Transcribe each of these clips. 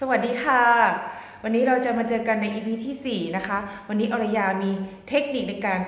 สวัสดีค่ะ วันนี้เราจะมาเจอกันใน EP ที่ 4 นะคะ วันนี้อรยามีเทคนิคในการ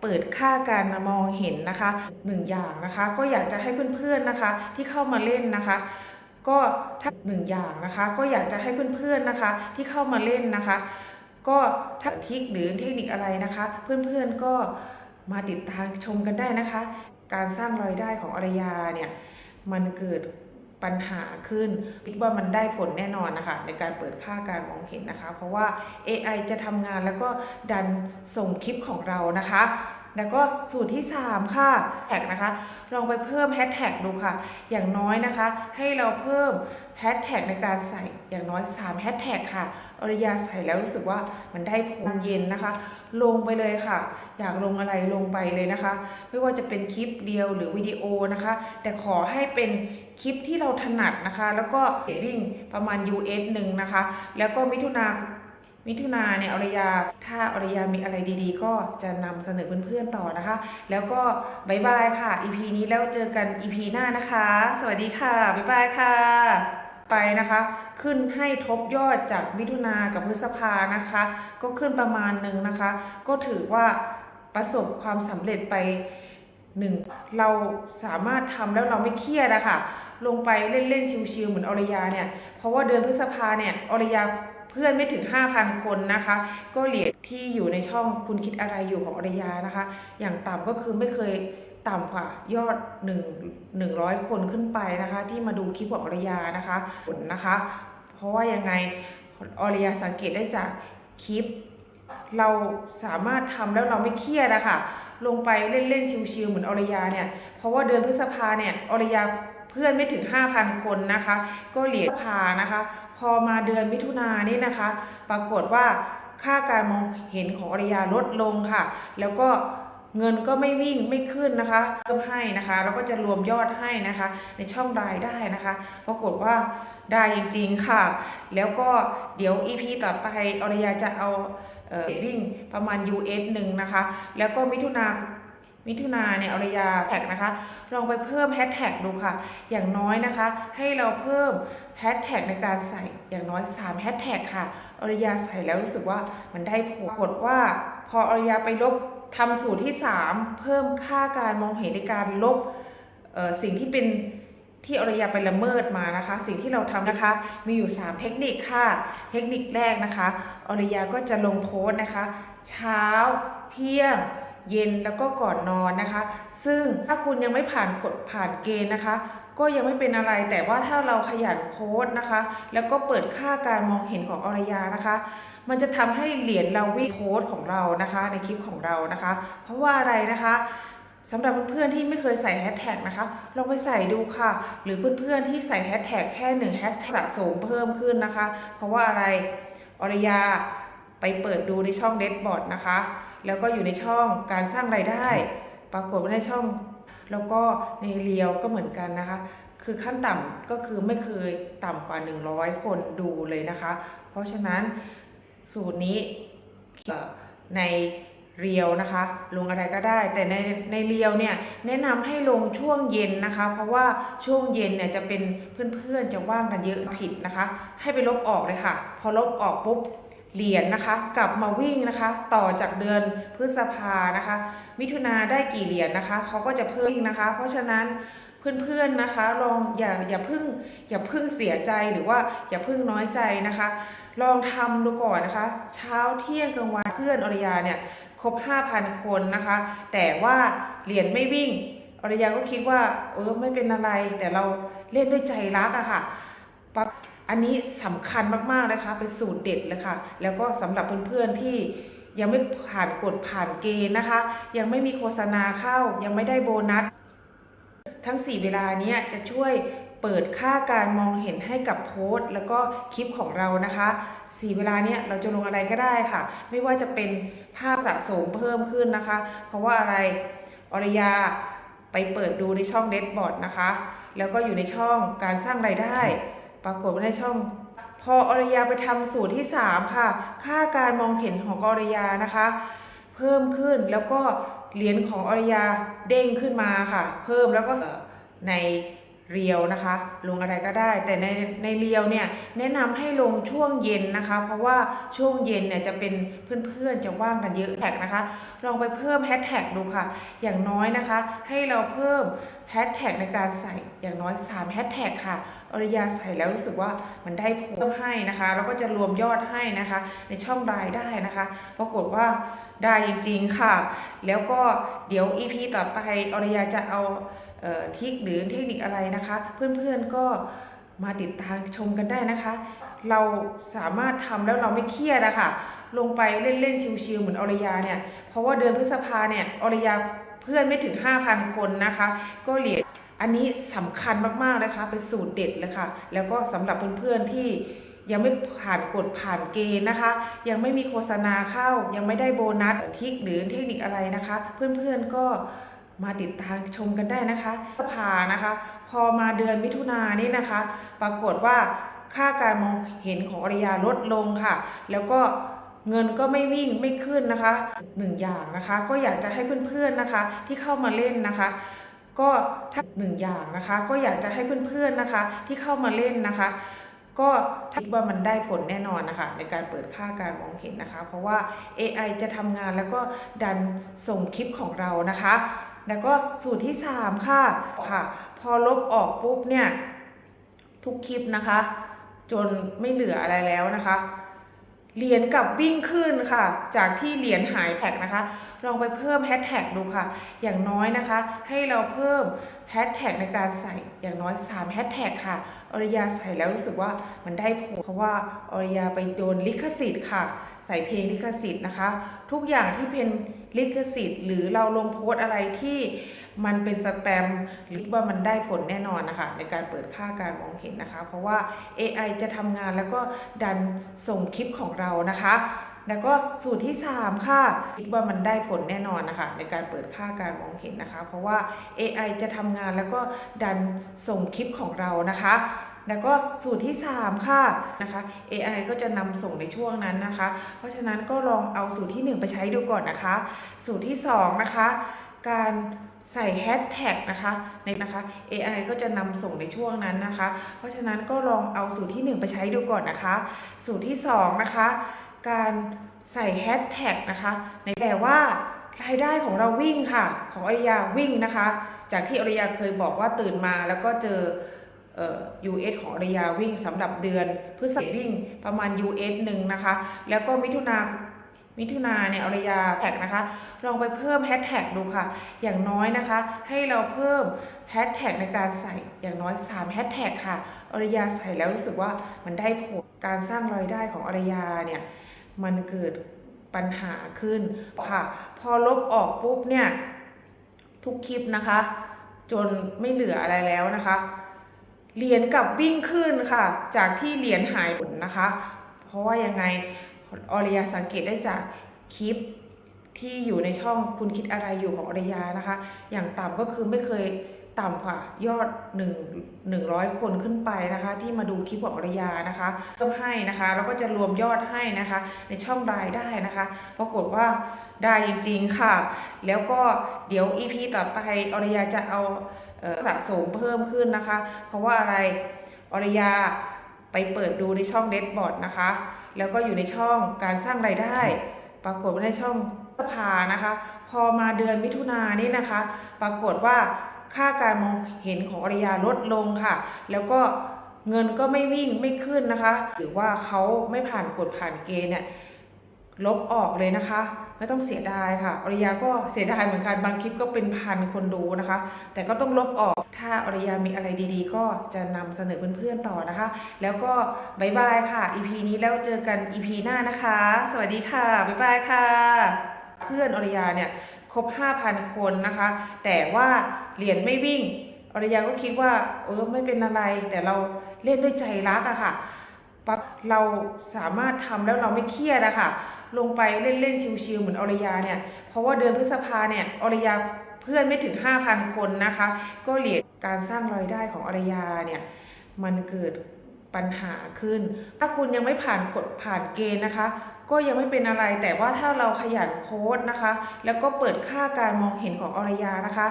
เปิดค่าการมองเห็นนะคะหนึ่งอย่างนะคะ ก็อยากจะให้เพื่อนๆนะคะ ที่เข้ามาเล่นนะคะ ก็ถ้าหนึ่งอย่างนะคะ ก็อยากจะให้เพื่อนๆนะคะ ที่เข้ามาเล่นนะคะ ก็ถ้าทริคหรือเทคนิคอะไรนะคะ เพื่อนๆก็มาติดตามชมกันได้นะคะ การสร้างรายได้ของอรยาเนี่ยมันเกิด ปัญหาขึ้น คิดว่ามันได้ผลแน่นอนนะคะในการเปิดค่าการมองเห็นนะคะ เพราะว่า AI จะทำงานแล้วก็ดันส่งคลิปของเรานะคะ แล้วก็สูตรที่ 3 ค่ะแท็กนะคะ ลองไปเพิ่มแฮชแท็กดูค่ะ อย่างน้อยนะคะ ให้เราเพิ่มแฮชแท็กในการใส่อย่างน้อย3แฮชแท็กค่ะอริยาใส่แล้วรู้สึกว่ามันได้ผลเย็นนะคะ ลงไปเลยค่ะ อยากลงอะไรลงไปเลยนะคะ ไม่ว่าจะเป็นคลิปเดียวหรือวิดีโอนะคะ แต่ขอให้เป็นคลิปที่เราถนัดนะคะ แล้วก็วิ่งประมาณ US หนึ่งนะคะ แล้วก็มิถุนา มิถุนาเนี่ยอรยา ถ้าอรยามีอะไรดีๆ ก็จะนำเสนอเพื่อนๆต่อนะคะ แล้วก็บายบายค่ะ EP นี้แล้วเจอกัน EP หน้านะคะ สวัสดีค่ะบายบายค่ะ ไปนะคะ ขึ้นให้ทบยอดจากมิถุนากับพฤษภานะคะ ก็ขึ้นประมาณหนึ่งนะคะ ก็ถือว่าประสบความสำเร็จไปหนึ่งเราสามารถทำแล้วเราไม่เครียดอะค่ะ ลงไปเล่นๆชิวๆเหมือนอรยาเนี่ย เพราะว่าเดือนพฤษภาเนี่ยอรยา พื่อนไม่ถึง 5,000 คนนะคะ ก็เหรียญที่อยู่ในช่องคุณคิดอะไรอยู่ของอรยานะคะ อย่างต่ำก็คือไม่เคยต่ำกว่ายอด1 100 คนขึ้นไปนะคะ ที่มาดูคลิปของอรยานะคะผลนะคะ เพราะว่ายังไงอรยาสังเกตได้จากคลิป เราสามารถทำแล้วเราไม่เครียดอะค่ะลงไปเล่นๆชิวๆเหมือนอรยาเนี่ยเพราะว่าเดือนพฤษภาเนี่ยอรยา พื่อนไม่ถึง 5,000 คนนะคะ ก็เหรียญพฤษภานะคะ พอมาเดือนมิถุนายนี่นะคะ ปรากฏว่าค่าการมองเห็นของอริยาลดลงค่ะ แล้วก็เงินก็ไม่วิ่งไม่ขึ้นนะคะเพิ่มให้นะคะแล้วก็จะรวมยอดให้นะคะ ในช่องรายได้นะคะปรากฏว่าได้จริงๆค่ะ แล้วก็เดี๋ยว EP ต่อไปอริยาจะเอาเออวิ่งประมาณ US หนึ่งนะคะ แล้วก็มิถุนา มิถุนาเนี่ยอรยาแท็กนะคะ ลองไปเพิ่มแฮชแท็กดูค่ะ อย่างน้อยนะคะ ให้เราเพิ่มแฮชแท็กในการใส่อย่างน้อย3แฮชแท็กค่ะอรยาใส่แล้วรู้สึกว่ามันได้ผลปรากฏว่า พออรยาไปลบทำสูตรที่ 3 เพิ่มค่าการมองเห็นในการลบสิ่งที่เป็นที่อรยาไปละเมิดมานะคะ สิ่งที่เราทำนะคะ มีอยู่ 3 เทคนิคค่ะ เทคนิคแรกนะคะอรยาก็จะลงโพสต์นะคะ เช้าเที่ยง เย็นแล้วก็ก่อนนอนนะคะ ซึ่งถ้าคุณยังไม่ผ่านกฎผ่านเกณฑ์นะคะ ก็ยังไม่เป็นอะไรแต่ว่าถ้าเราขยันโพสต์นะคะ แล้วก็เปิดค่าการมองเห็นของอรยานะคะ มันจะทำให้เหรียญเราวิโพสต์ของเรานะคะ ในคลิปของเรานะคะ เพราะว่าอะไรนะคะสำหรับเพื่อนๆที่ไม่เคยใส่แฮชแท็กนะคะ ลองไปใส่ดูค่ะ หรือเพื่อนๆที่ใส่แฮชแท็กแค่หนึ่งแฮชแท็กสะสมเพิ่มขึ้นนะคะ เพราะว่าอะไรอรยาไปเปิดดูในช่องเดดบอร์ดนะคะ แล้วก็อยู่ในช่องการสร้างรายได้ ปรากฏว่าในช่อง แล้วก็ในเรียวก็เหมือนกันนะคะ คือขั้นต่ำก็คือไม่เคยต่ำกว่า 100 คนดูเลยนะคะ เพราะฉะนั้นสูตรนี้ในเรียวนะคะ ลงอะไรก็ได้ แต่ในในเรียวเนี่ยแนะนำให้ลงช่วงเย็นนะคะ เพราะว่าช่วงเย็นเนี่ยจะเป็นเพื่อนๆจะว่างกันเยอะผิดนะคะ ให้ไปลบออกเลยค่ะ พอลบออกปุ๊บ เหรียญนะคะ กลับมาวิ่งนะคะ ต่อจากเดือนพฤษภานะคะ มิถุนาได้กี่เหรียญนะคะเขาก็จะเพิ่มนะคะ เพราะฉะนั้นเพื่อนๆนะคะ ลองอย่าอย่าพึ่งอย่าพึ่งเสียใจหรือว่าอย่าพึ่งน้อยใจนะคะ ลองทำดูก่อนนะคะ เช้าเที่ยงกลางวันเพื่อนอริยาเนี่ยครบ 5,000 คนนะคะ แต่ว่าเหรียญไม่วิ่งอริยาก็คิดว่า เออไม่เป็นอะไร แต่เราเล่นด้วยใจรักอะค่ะ อันนี้สำคัญมากๆนะคะ เป็นสูตรเด็ดเลยค่ะ แล้วก็สำหรับเพื่อนๆที่ยังไม่ผ่านกฎผ่านเกณฑ์นะคะ ยังไม่มีโฆษณาเข้า ยังไม่ได้โบนัส ทั้ง 4 เวลานี้จะช่วยเปิดค่าการมองเห็นให้กับโพสต์ แล้วก็คลิปของเรานะคะ 4 เวลาเนี้ยเราจะลงอะไรก็ได้ค่ะ ไม่ว่าจะเป็นภาพสะสมเพิ่มขึ้นนะคะ เพราะว่าอะไรอรยาไปเปิดดูในช่องเดดบอร์ดนะคะ แล้วก็อยู่ในช่องการสร้างรายได้ ปรากฏว่าในช่อง พออริยาไปทำสูตรที่ 3 ค่ะ ค่าการมองเห็นของอริยานะคะ เพิ่มขึ้นแล้วก็เหรียญของอริยาเด้งขึ้นมาค่ะ เพิ่มแล้วก็ในเรียวนะคะ ลงอะไรก็ได้ แต่ในในเรียวเนี่ยแนะนำให้ลงช่วงเย็นนะคะ เพราะว่าช่วงเย็นเนี่ยจะเป็นเพื่อนๆจะว่างกันเยอะแท็กนะคะ ลองไปเพิ่มแฮชแท็กดูค่ะ อย่างน้อยนะคะ ให้เราเพิ่มแฮชแท็กในการใส่ อย่างน้อย3แฮชแท็กค่ะอริยาใส่แล้วรู้สึกว่ามันได้ผลให้นะคะ แล้วก็จะรวมยอดให้นะคะ ในช่องรายได้นะคะ ปรากฏว่าได้จริงๆค่ะ แล้วก็เดี๋ยว EP ต่อไปอริยาจะเอาเออทริคหรือเทคนิคอะไรนะคะ เพื่อนๆก็มาติดตามชมกันได้นะคะ เราสามารถทำแล้วเราไม่เครียดอะค่ะ ลงไปเล่นๆชิวๆเหมือนอริยาเนี่ย เพราะว่าเดือนพฤษภาเนี่ยอริยาเพื่อนไม่ถึง 5,000 คนนะคะ ก็เหรียญ อันนี้สำคัญมากๆนะคะ เป็นสูตรเด็ดเลยค่ะ แล้วก็สำหรับเพื่อนๆที่ยังไม่ผ่านกฎผ่านเกณฑ์นะคะ ยังไม่มีโฆษณาเข้า ยังไม่ได้โบนัสทิคหรือเทคนิคอะไรนะคะ เพื่อนๆก็มาติดตามชมกันได้นะคะพฤษภานะคะ พอมาเดือนมิถุนายนนี่นะคะ ปรากฏว่าค่าการมองเห็นของอริยาลดลงค่ะ แล้วก็เงินก็ไม่วิ่งไม่ขึ้นนะคะหนึ่งอย่างนะคะ ก็อยากจะให้เพื่อนๆนะคะที่เข้ามาเล่นนะคะ ก็ถ้าหนึ่งอย่างนะคะ ก็อยากจะให้เพื่อนๆนะคะ ที่เข้ามาเล่นนะคะ ก็คิดว่ามันได้ผลแน่นอนนะคะ ในการเปิดค่าการมองเห็นนะคะ เพราะว่า AI จะทำงานแล้วก็ดันส่งคลิปของเรานะคะ แล้วก็สูตรที่ 3 ค่ะค่ะ พอลบออกปุ๊บเนี่ย ทุกคลิปนะคะ จนไม่เหลืออะไรแล้วนะคะ เหรียญกับวิ่งขึ้นค่ะ จากที่เหรียญหายแท็กนะคะ ลองไปเพิ่มแฮชแท็กดูค่ะ อย่างน้อยนะคะ ให้เราเพิ่มแฮชแท็กในการใส่อย่างน้อย3แฮชแท็กค่ะ อริยาใส่แล้วรู้สึกว่ามันได้ผลเพราะว่าอริยาไปโดนลิขสิทธิ์ค่ะ ใส่เพลงลิขสิทธิ์นะคะ ทุกอย่างที่เป็น ลิขสิทธิ์ หรือเราลงโพสต์อะไรที่มันเป็นสแปมหรือว่ามันได้ผลแน่นอนนะคะ ในการเปิดค่าการมองเห็นนะคะ เพราะว่า AI จะทำงานแล้วก็ดันส่งคลิปของเรานะคะ แล้วก็สูตรที่ 3 ค่ะคิดว่ามันได้ผลแน่นอนนะคะ ในการเปิดค่าการมองเห็นนะคะ เพราะว่า AI จะทำงานแล้วก็ดันส่งคลิปของเรานะคะ แล้วก็สูตรที่ 3 ค่ะนะคะ AI ก็จะนำส่งในช่วงนั้นนะคะ เพราะฉะนั้นก็ลองเอาสูตรที่ 1 ไปใช้ดูก่อนนะคะ สูตรที่ 2 นะคะ การใส่แฮชแท็กนะคะในนะคะ AI ก็จะนำส่งในช่วงนั้นนะคะ เพราะฉะนั้นก็ลองเอาสูตรที่ 1 ไปใช้ดูก่อนนะคะ สูตรที่ 2 นะคะ การใส่แฮชแท็กนะคะในแต่ว่ารายได้ของเราวิ่งค่ะ ของอริยาวิ่งนะคะ จากที่อริยาเคยบอกว่าตื่นมาแล้วก็เจอเอ่อ US ของอริยาวิ่งสำหรับเดือนพฤษภาวิ่งประมาณ US หนึ่งนะคะ แล้วก็มิถุนามิถุนาเนี่ยอริยาแท็กนะคะ ลองไปเพิ่มแฮชแท็กดูค่ะ อย่างน้อยนะคะ ให้เราเพิ่มแฮชแท็กในการใส่อย่างน้อย3แฮชแท็กค่ะอริยาใส่แล้วรู้สึกว่ามันได้ผลการสร้างรายได้ของอริยาเนี่ยมันเกิดปัญหาขึ้นค่ะ พอลบออกปุ๊บเนี่ยทุกคลิปนะคะ จนไม่เหลืออะไรแล้วนะคะ เหรียญกับวิ่งขึ้นค่ะ จากที่เหรียญหายผลนะคะ เพราะว่ายังไงอริยาสังเกตได้จากคลิปที่อยู่ในช่องคุณคิดอะไรอยู่ของอริยานะคะ อย่างต่ำก็คือไม่เคยต่ำกว่ายอด1 100 คนขึ้นไปนะคะ ที่มาดูคลิปของอริยานะคะเพิ่มให้นะคะแล้วก็จะรวมยอดให้นะคะ ในช่องรายได้นะคะปรากฏว่าได้จริงๆค่ะ แล้วก็เดี๋ยว EP ต่อไปอริยาจะเอา สะสมเพิ่มขึ้นนะคะ เพราะว่าอะไรอริยาไปเปิดดูในช่องเดดบอร์ดนะคะ แล้วก็อยู่ในช่องการสร้างรายได้ ปรากฏว่าในช่องสภานะคะ พอมาเดือนมิถุนายนนี่นะคะ ปรากฏว่าค่าการมองเห็นของอริยาลดลงค่ะ แล้วก็เงินก็ไม่วิ่งไม่ขึ้นนะคะ หรือว่าเขาไม่ผ่านกฎผ่านเกณฑ์เนี่ยลบออกเลยนะคะ ไม่ต้องเสียดายค่ะอริยาก็เสียดายเหมือนกันบางคลิปก็เป็นพันคนดูนะคะ แต่ก็ต้องลบออกถ้าอริยามีอะไรดีๆ ก็จะนำเสนอเพื่อนๆต่อนะคะ แล้วก็บายบายค่ะ EP นี้แล้วเจอกัน EP หน้านะคะ สวัสดีค่ะบายบายค่ะ เพื่อนอริยาเนี่ยครบ 5,000 คนนะคะ แต่ว่าเหรียญไม่วิ่งอริยาก็คิดว่า เออไม่เป็นอะไร แต่เราเล่นด้วยใจรักอะค่ะ ปั๊บเราสามารถทำแล้วเราไม่เครียดอะค่ะ ลงไปเล่นๆชิวๆเหมือนอริยาเนี่ย เพราะว่าเดือนพฤษภาเนี่ยอริยาเพื่อนไม่ถึง 5,000 คนนะคะ ก็เหรียญการสร้างรายได้ของอริยาเนี่ย มันเกิด ปัญหาขึ้น ถ้าคุณยังไม่ผ่านกฎผ่านเกณฑ์นะคะ ก็ยังไม่เป็นอะไรแต่ว่าถ้าเราขยันโพสต์นะคะ แล้วก็เปิดค่าการมองเห็นของอรยานะคะ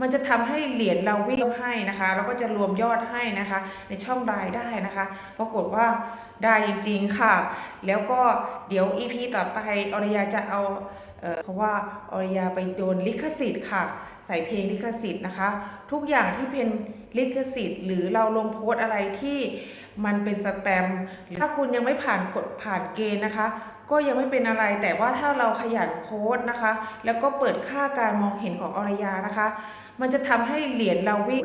มันจะทำให้เหรียญเราวิ่งให้นะคะแล้วก็จะรวมยอดให้นะคะ ในช่องรายได้นะคะ ปรากฏว่าได้จริงๆค่ะ แล้วก็เดี๋ยว EP ต่อไปอรยาจะเอา เพราะว่าอริยาไปโดนลิขสิทธิ์ค่ะ ใส่เพลงลิขสิทธิ์นะคะ ทุกอย่างที่เป็นลิขสิทธิ์ หรือเราลงโพสอะไรที่มันเป็นสแปมถ้าคุณยังไม่ผ่านกฎผ่านเกณฑ์นะคะ ก็ยังไม่เป็นอะไรแต่ว่าถ้าเราขยันโพสนะคะ แล้วก็เปิดค่าการมองเห็นของอริยานะคะ มันจะทำให้เหรียญเราวิ่ง